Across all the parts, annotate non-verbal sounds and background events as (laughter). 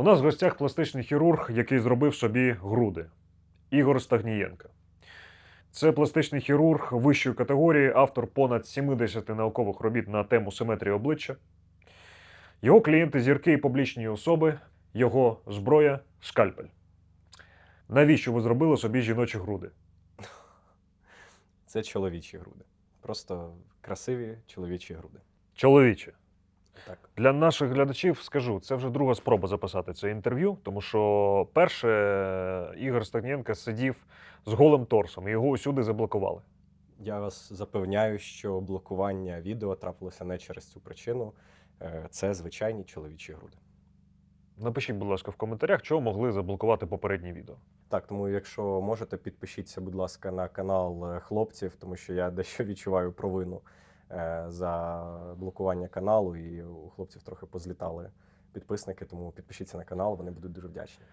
У нас в гостях пластичний хірург, який зробив собі груди. Ігор Стагнієнко. Це пластичний хірург вищої категорії, автор понад 70 наукових робіт на тему симетрії обличчя. Його клієнти зірки і публічні особи, його зброя скальпель. Навіщо ви зробили собі жіночі груди? Це чоловічі груди. Просто красиві чоловічі груди. Чоловічі. Так. Для наших глядачів скажу, це вже друга спроба записати це інтерв'ю, тому що перше Ігор Стагнєнко сидів з голим торсом, і його усюди заблокували. Я вас запевняю, що блокування відео трапилося не через цю причину. Е, Це звичайні чоловічі груди. Напишіть, будь ласка, в коментарях, чого могли заблокувати попереднє відео. Так, тому якщо можете, підпишіться, будь ласка, на канал е, хлопців, тому що я дещо відчуваю провину за блокування каналу, і у хлопців трохи позлітали підписники, тому підпишіться на канал, вони будуть дуже вдячні.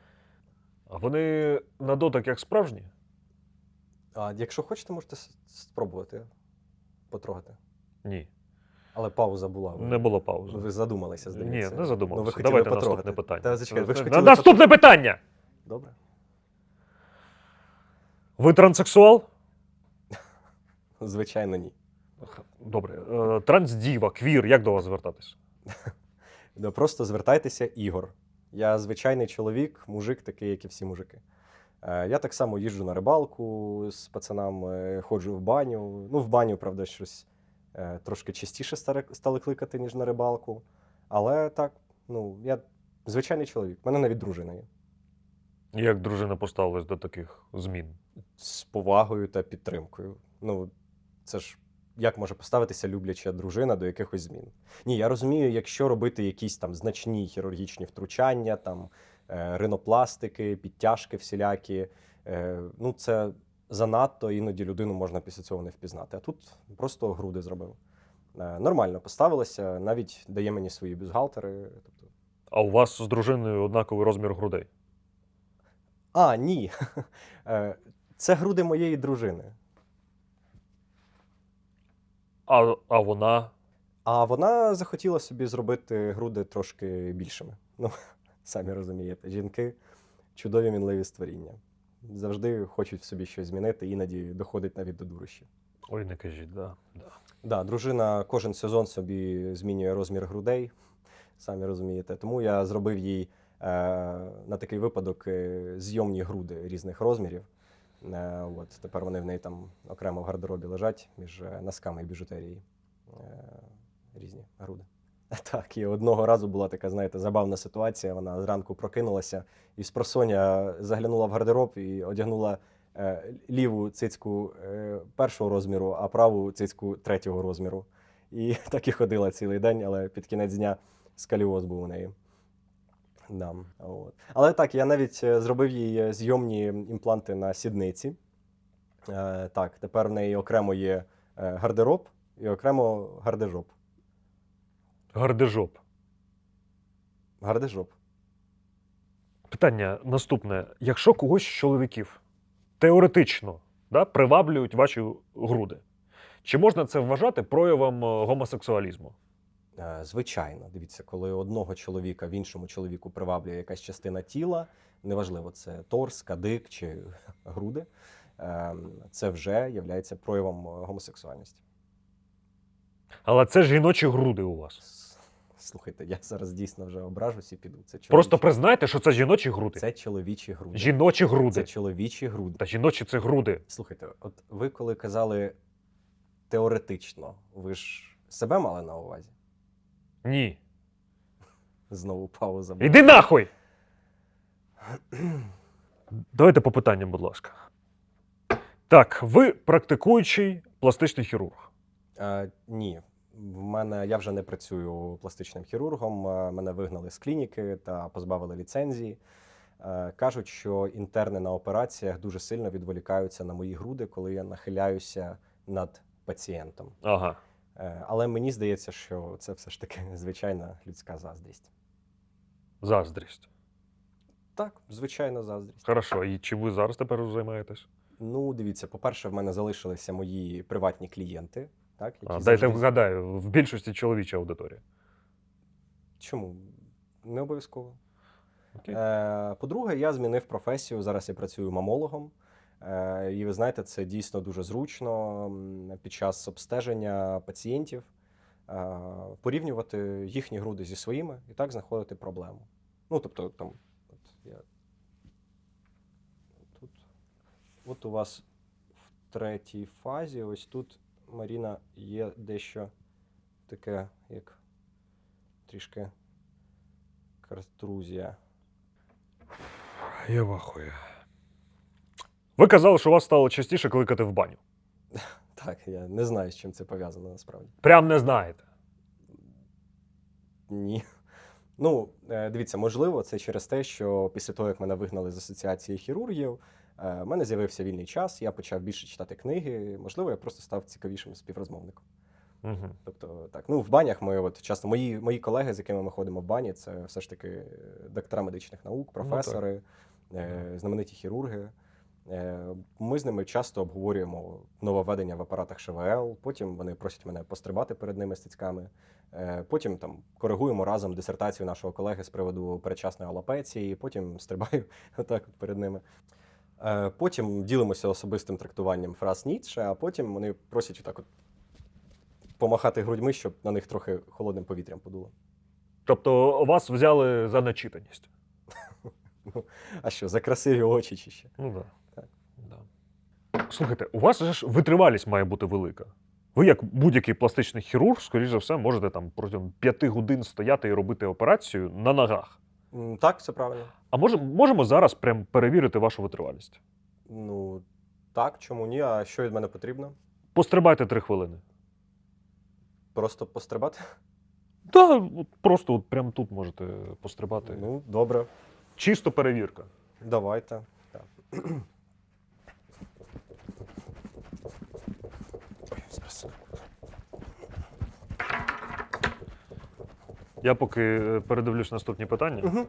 А вони на дотик як справжні? А якщо хочете, можете спробувати потрогати. Ні. Але пауза була. Не було паузи. Ви задумалися, здається. Ні, не задумався. Ну, ви хотіли Давайте потрогати. наступне питання. Та зачекайте, ви ж хотіли Наступне питання! Добре. Ви транссексуал? (laughs) Звичайно, ні. Добре. Е, Трансдіва, квір, як до вас звертатись? (laughs) Ну, Просто звертайтеся, Ігор. Я звичайний чоловік, мужик, такий, як і всі мужики. Е, Я так само їжджу на рибалку з пацанами, ходжу в баню. Ну, в баню, правда, щось е, трошки частіше стали кликати, ніж на рибалку. Але так, ну, я звичайний чоловік. У мене навіть дружина є. Як дружина поставилась до таких змін? З повагою та підтримкою. Ну, це ж як може поставитися любляча дружина до якихось змін? Ні, я розумію, якщо робити якісь там значні хірургічні втручання, там е, ринопластики, підтяжки всілякі, е, ну це занадто, іноді людину можна після цього не впізнати. А тут просто груди зробив. Е, нормально поставилася, навіть дає мені свої бюстгальтери. Тобто, А у вас з дружиною однаковий розмір грудей? а, ні. (laughs) Це груди моєї дружини. А, а вона. А вона захотіла собі зробити груди трошки більшими. (laughs) Ну, самі розумієте, жінки чудові мінливі створіння. Завжди хочуть в собі щось змінити, іноді доходить навіть до дурощів. Ой, не кажіть, да. да. Да, дружина кожен сезон собі змінює розмір грудей, самі розумієте. Тому я зробив їй е, на такий випадок е, зйомні груди різних розмірів. Е, от, тепер вони в неї там окремо в гардеробі лежать між е, носками і біжутерією. Е, різні груди. (laughs) Так, і одного разу була така, знаєте, забавна ситуація. Вона зранку прокинулася і з просоння заглянула в гардероб і одягнула ліву цицьку першого розміру, а праву цицьку третього розміру. І (laughs) так і ходила цілий день, але під кінець дня скаліоз був у неї. Да, от. Але так, я навіть е, зробив їй е, зйомні імпланти на сідниці. Е, так, тепер в неї окремо є е, гардероб і окремо гардежоп. Гардежоп. Гардежоп. Питання наступне: якщо когось з чоловіків теоретично да, приваблюють ваші груди, чи можна це вважати проявом гомосексуалізму? Е, Звичайно, дивіться, коли одного чоловіка в іншому чоловіку приваблює якась частина тіла, неважливо, це торс, кадик чи (laughs) груди, е, це вже є проявом е, гомосексуальності. Але це ж жіночі груди у вас. Слухайте, я зараз дійсно вже ображусь і піду. Це чоловічі, Просто признайте, що це жіночі груди. це чоловічі груди. Жіночі груди. Це чоловічі груди. Та жіночі це груди. Слухайте, от ви коли казали теоретично, ви ж себе мали на увазі? Ні. Знову пауза. була. Іди нахуй! Давайте по питанням, будь ласка. Так, ви практикуючий пластичний хірург. Е, ні. В мене я вже не працюю пластичним хірургом. е, Мене вигнали з клініки та позбавили ліцензії. Е, Кажуть, що інтерни на операціях дуже сильно відволікаються на мої груди, коли я нахиляюся над пацієнтом. Ага. Е, Але мені здається, що це все ж таки звичайна людська заздрість. Заздрість. Так, звичайна заздрість. Хорошо. І чи ви зараз тепер займаєтесь? Ну, дивіться, по-перше, в мене залишилися мої приватні клієнти. Так, які А, дайте завжди- вгадаю, в більшості чоловіча аудиторія. Чому? Не обов'язково. Окей. Е, По-друге, я змінив професію. Зараз я працюю мамологом. Е, І ви знаєте, це дійсно дуже зручно під час обстеження пацієнтів е, порівнювати їхні груди зі своїми і так знаходити проблему. Ну, тобто, там, от я тут. От у вас в третій фазі, ось тут, Маріна, є дещо таке, як трішки картрузія. Я вахую. Ви казали, що вас стало частіше кликати в баню. (laughs) Так, я не знаю, з чим це пов'язано насправді. Прям не знаєте. Ні. Ну, е, дивіться, можливо, це через те, що після того, як мене вигнали з асоціації хірургів, е, в мене з'явився вільний час, я почав більше читати книги. Можливо, я просто став цікавішим співрозмовником. Угу. Тобто, так, ну в банях ми от часто мої, мої колеги, з якими ми ходимо в бані, це все ж таки е, доктора медичних наук, професори, е, знамениті хірурги. Е, Ми з ними часто обговорюємо нововведення в апаратах ШВЛ. Потім вони просять мене пострибати перед ними з цицьками. Е, Потім там коригуємо разом дисертацію нашого колеги з приводу передчасної алопеції. Потім стрибаю (laughs) отак от перед ними. Е, Потім ділимося особистим трактуванням фраз Ніцше, а потім вони просять отак от помахати грудьми, щоб на них трохи холодним повітрям подуло. Тобто вас взяли за начитаність. (laughs) А що, за красиві очі чи ще? Ну. Так. Да. Слухайте, у вас же ж витривалість має бути велика. Ви, як будь-який пластичний хірург, скоріш за все, можете там протягом п'яти годин стояти і робити операцію на ногах. Так, це правильно. А може, можемо зараз прям перевірити вашу витривалість? Ну так, чому ні? А що від мене потрібно? Пострибайте три хвилини. Просто пострибати? Так, просто от прямо тут можете пострибати. Ну, добре, Чисто перевірка. давайте. Так. Ой, зараз. Я поки е, передивлюсь наступні питання. Угу.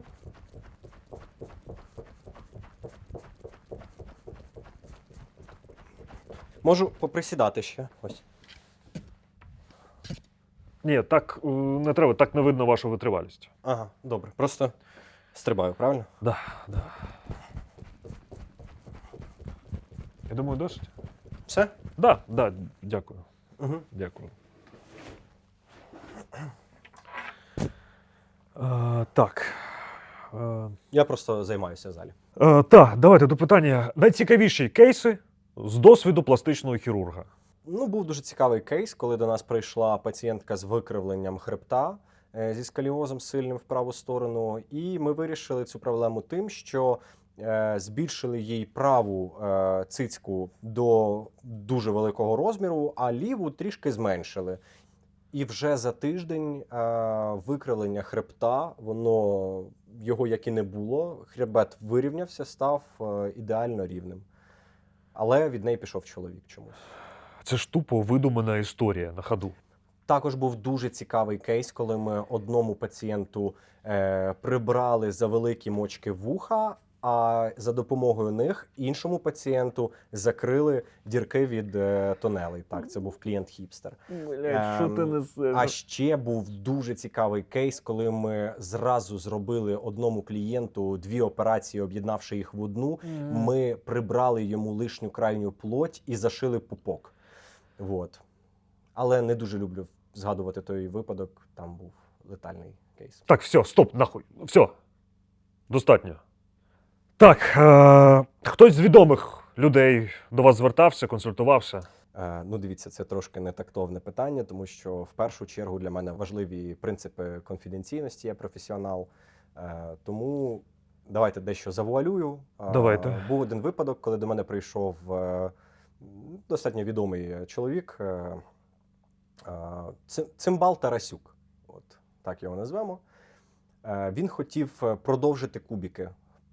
Можу поприсідати ще. Ось. Ні, так е, не треба, так не видно вашу витривалість. Ага, добре. Просто стрибаю, правильно? Да, да. Я думаю, досить. Все? Да, да, дякую. Угу. Дякую. Е, так. Е, Я просто займаюся в залі. е, так, давайте до питання. Найцікавіші кейси з досвіду пластичного хірурга. Ну, був дуже цікавий кейс, коли до нас прийшла пацієнтка з викривленням хребта е, зі скаліозом сильним в праву сторону. І ми вирішили цю проблему тим, що збільшили їй праву е, цицьку до дуже великого розміру, а ліву трішки зменшили. І вже за тиждень е, викривлення хребта, воно його як і не було. Хребет вирівнявся, став е, ідеально рівним. Але від неї пішов чоловік чомусь. Це ж тупо видумана історія на ходу. Також був дуже цікавий кейс, коли ми одному пацієнту е, прибрали за великі мочки вуха, а за допомогою них іншому пацієнту закрили дірки від е, тонелей. Так, це був клієнт хіпстер. Що ти несеш? А ще був дуже цікавий кейс, коли ми зразу зробили одному клієнту дві операції, об'єднавши їх в одну. Ми прибрали йому лишню крайню плоть і зашили пупок. Вот. Але не дуже люблю згадувати той випадок. Там був летальний кейс. Так, все, стоп, нахуй. Все. Достатньо. Так, е- хтось з відомих людей до вас звертався, консультувався. Е, ну, дивіться, це трошки не тактовне питання, тому що в першу чергу для мене важливі принципи конфіденційності. Я професіонал. Е, тому давайте дещо завуалюю. Е, Був один випадок, коли до мене прийшов е, достатньо відомий чоловік. Е, е, Цимбал Тарасюк. От так його назвемо. Е, Він хотів е, продовжити кубики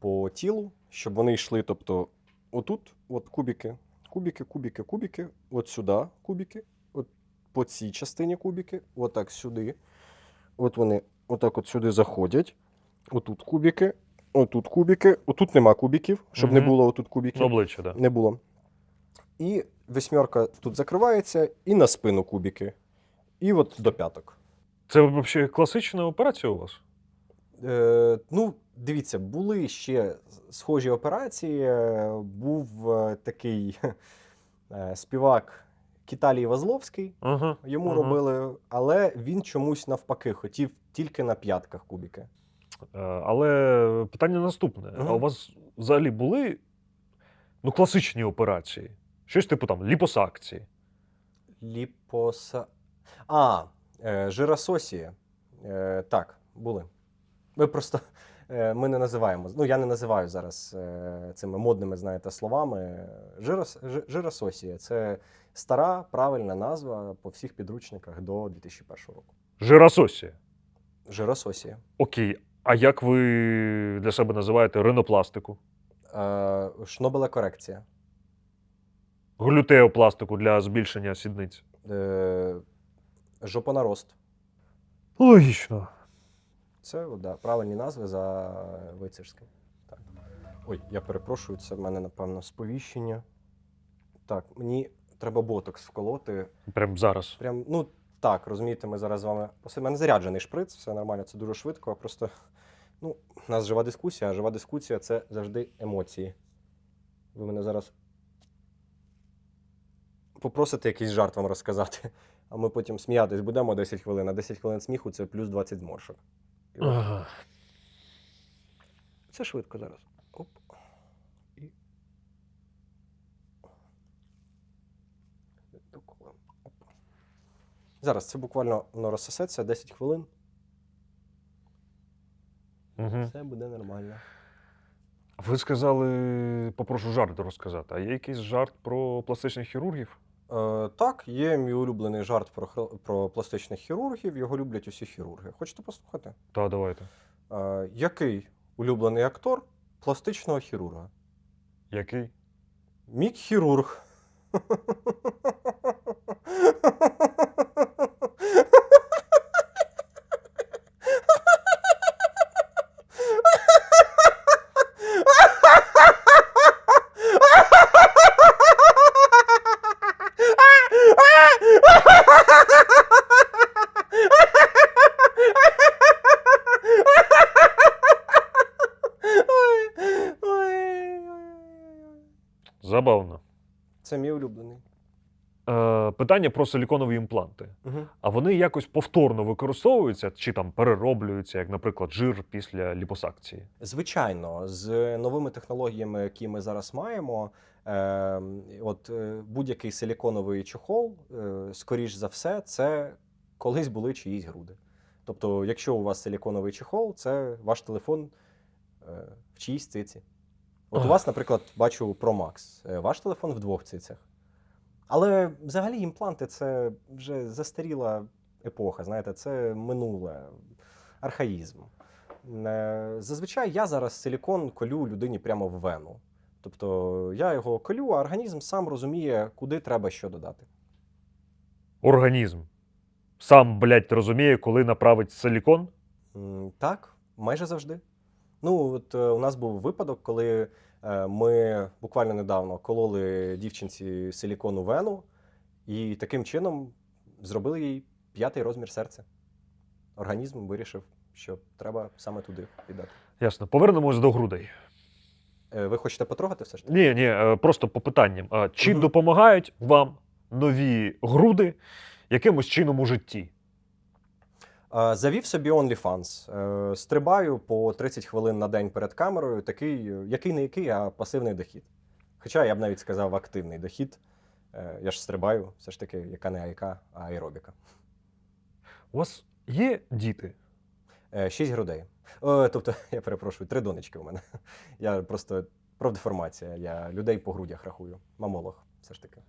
по тілу, щоб вони йшли. Тобто, отут, от кубики, кубики, кубики, кубики, от сюди кубики, от по цій частині кубики, отак сюди. От вони отак от сюди заходять. Отут кубики, отут кубики, отут нема кубиків, щоб не було отут кубиків. Обличчя, да. Не було. І восьмерка тут закривається, і на спину кубики. І от до п'яток. Це взагалі класична операція у вас? Е, ну, дивіться, були ще схожі операції. Е, Був е, такий (laughs) співак Кіталій Вазловський. Ага. Йому ага. робили, але він чомусь навпаки хотів тільки на п'ятках кубики. Е, Але питання наступне: Мгм. а у вас взагалі були ну, класичні операції? Щось типу там ліпосакції. Ліпоса. А, е, жирососія. Е, так, були. Ми просто е, ми не називаємо. Ну, я не називаю зараз е, цими модними, знаєте, словами. Жирос, жирососія це стара правильна назва по всіх підручниках до 2001 року. Жирососія. Жирососія. Окей. А як ви для себе називаєте ринопластику? Е, шнобелекорекція. Глютеопластику для збільшення сідниць? Е, жопонарост. Логічно. Це да, правильні назви за вицерським. Так. Ой, я перепрошую, це в мене, напевно, сповіщення. Так, мені треба ботокс вколоти. Прям зараз. Прям, ну так, розумієте, ми зараз з вами. У мене заряджений шприц, все нормально, це дуже швидко. Просто ну, у нас жива дискусія, а жива дискусія це завжди емоції. Ви мене зараз попросите якийсь жарт вам розказати, а ми потім сміятись будемо 10 хвилин, а 10 хвилин сміху це плюс 20 зморшок. Ага. Це швидко зараз. Оп. І... Оп. Зараз це буквально воно розсосеться 10 хвилин. Угу. Все буде нормально. Ви сказали, попрошу жарт розказати. А є якийсь жарт про пластичних хірургів? Е, так, є мій улюблений жарт про, про пластичних хірургів. Його люблять усі хірурги. Хочете послухати? Та, давайте. Е, який улюблений актор пластичного хірурга? Який? Мік хірург. (laughs) Забавно. Це мій улюблений. Е, питання про силіконові імпланти. Угу. А вони якось повторно використовуються чи там перероблюються, як, наприклад, жир після ліпосакції? Звичайно, з новими технологіями, які ми зараз маємо, е, от е, будь-який силіконовий чохол, е, скоріш за все, це колись були чиїсь груди. Тобто, якщо у вас силіконовий чохол, це ваш телефон е, в чиїсь циці. От у вас, наприклад, бачу Pro Max, е, ваш телефон в двох цицях. Але взагалі імпланти це вже застаріла епоха, знаєте, це минуле, архаїзм. Е, Зазвичай я зараз силікон колю людині прямо в вену. Тобто я його колю, а організм сам розуміє, куди треба що додати. Організм сам, блядь, розуміє, коли направить силікон. Так, майже завжди. Ну, от е, у нас був випадок, коли ми буквально недавно кололи дівчинці силікону вену, і таким чином зробили їй п'ятий розмір серця. Організм вирішив, що треба саме туди віддати. Ясно. Повернемось до грудей. Е, Ви хочете потрогати все ж таки? Ні, ні, е, просто по питанням. Чи Мгм. допомагають вам нові груди якимось чином у житті? Е, Завів собі OnlyFans. Е, Стрибаю по 30 хвилин на день перед камерою. Такий, е, який не який, а пасивний дохід. Хоча я б навіть сказав активний дохід. Я ж стрибаю, все ж таки, яка не яка, а аеробіка. У вас є діти? Шість грудей. О, тобто, (laughs) я перепрошую, три донечки у мене. (laughs) Я просто профдеформація. Я людей по грудях рахую. Мамолог, все ж таки.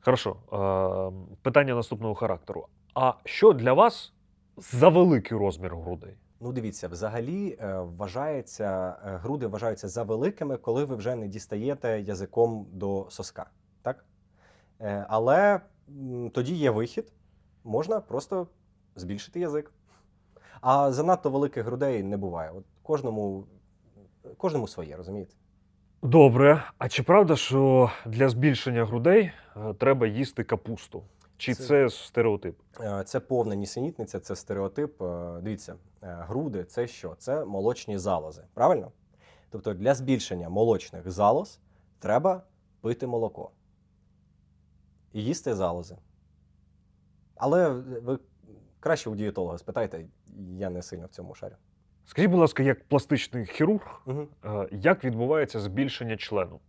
Хорошо. Е, питання наступного характеру. А що для вас за великий розмір грудей? Ну, дивіться, взагалі е, вважається, е, груди вважаються за великими, коли ви вже не дістаєте язиком до соска. Так? Е, Але тоді є вихід, можна просто збільшити язик. А занадто великих грудей не буває. От кожному, кожному своє, розумієте? Добре. А чи правда, що для збільшення грудей треба їсти капусту? Чи Це- це, стереотип? Е, Це повна нісенітниця, це стереотип. Е, Дивіться, е, груди це що? Це молочні залози. Правильно? Тобто для збільшення молочних залоз треба пити молоко і їсти залози. Але ви краще у дієтолога спитайте, я не сильно в цьому шарю. Скажіть, будь ласка, як пластичний хірург, Угу. як відбувається збільшення члену?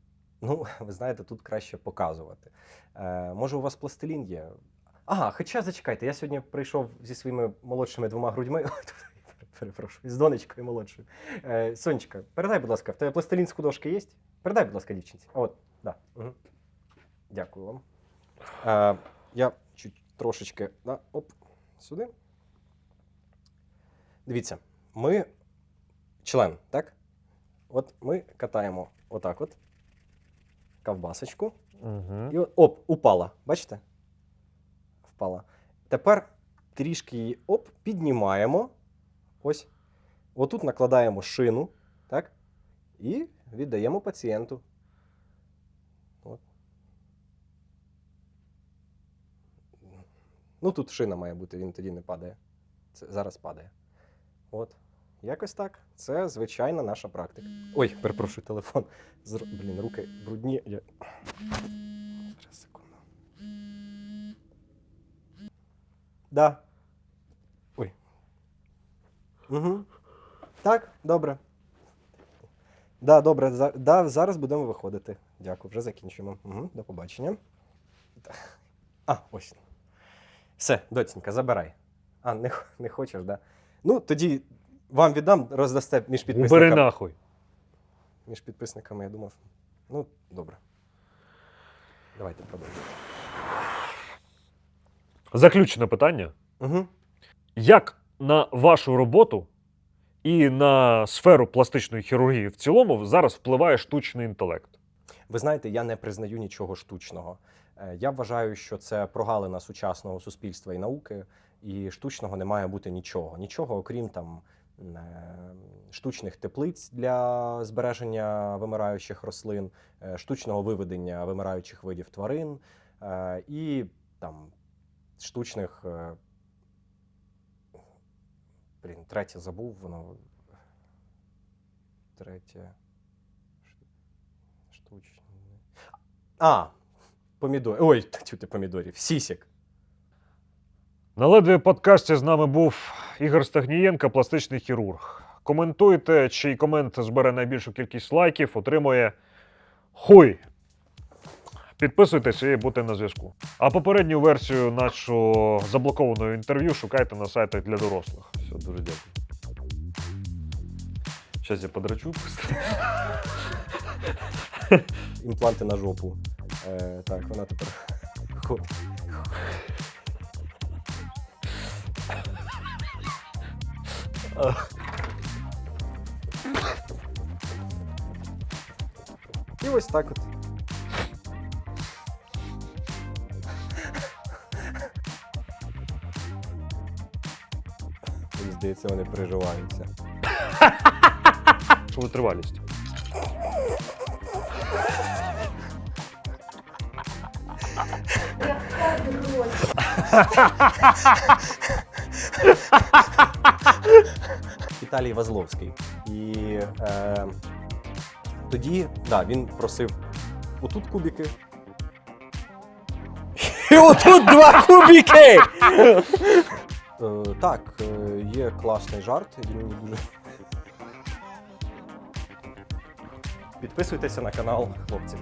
Ну, (laughs) ви знаєте, тут краще показувати. Е, може, у вас пластилін є? Ага, хоча зачекайте, я сьогодні прийшов зі своїми молодшими двома грудьми. (laughs) Перепрошую, з донечкою молодшою. Е, Сонечка, передай, будь ласка, в тебе пластилін з художки є? Передай, будь ласка, дівчинці. От, да. Угу. Дякую вам. Е, я чуть трошечки. Да, оп, сюди. Дивіться, ми член, так? От ми катаємо отак от ковбасочку. Угу. І оп, упала. Бачите? Впала. Тепер трішки її оп, піднімаємо. Ось. Отут накладаємо шину, так? І віддаємо пацієнту. От. Ну, тут шина має бути, він тоді не падає. Це зараз падає. От. Якось так. Це звичайна наша практика. Ой, перепрошую, телефон. Зр... Блін, руки брудні. Я... Зараз секунду. Да. Ой. Угу. Так, добре. Да, добре. За... Да, зараз будемо виходити. Дякую, вже закінчуємо. Угу, до побачення. А, ось. Все, доцінька, забирай. А, не, не хочеш, да? Ну, тоді вам віддам, роздасте між Убери підписниками. нахуй. Між підписниками, я думав. Ну, добре. Давайте продовжуємо. Заключне питання. Угу. Як на вашу роботу і на сферу пластичної хірургії в цілому зараз впливає штучний інтелект? Ви знаєте, я не признаю нічого штучного. Е, Я вважаю, що це прогалина сучасного суспільства і науки, і штучного не має бути нічого. Нічого, окрім там штучних теплиць для збереження вимираючих рослин, е, штучного виведення вимираючих видів тварин е, і там штучних. е, Блін, третє забув, воно. Третє. Штучне. А, помідори. Ой, чути помідорів. Сісік. На ледві подкасті з нами був Ігор Стагнієнко, пластичний хірург. Коментуйте, чий комент збере найбільшу кількість лайків, отримує хуй. Підписуйтесь і будьте на зв'язку. А попередню версію нашого заблокованого інтерв'ю шукайте на сайтах для дорослих. Все, дуже дякую. Зараз я подрачу. Імпланти на жопу. Е, так, вона тепер. І ось так от. Мені здається, вони переживаються. Що витривалість? (laughs) Віталій Вазловський. І е, тоді да, він просив отут кубики. І отут два кубики! Е, так, е, є класний жарт. Підписуйтеся на канал, хлопці.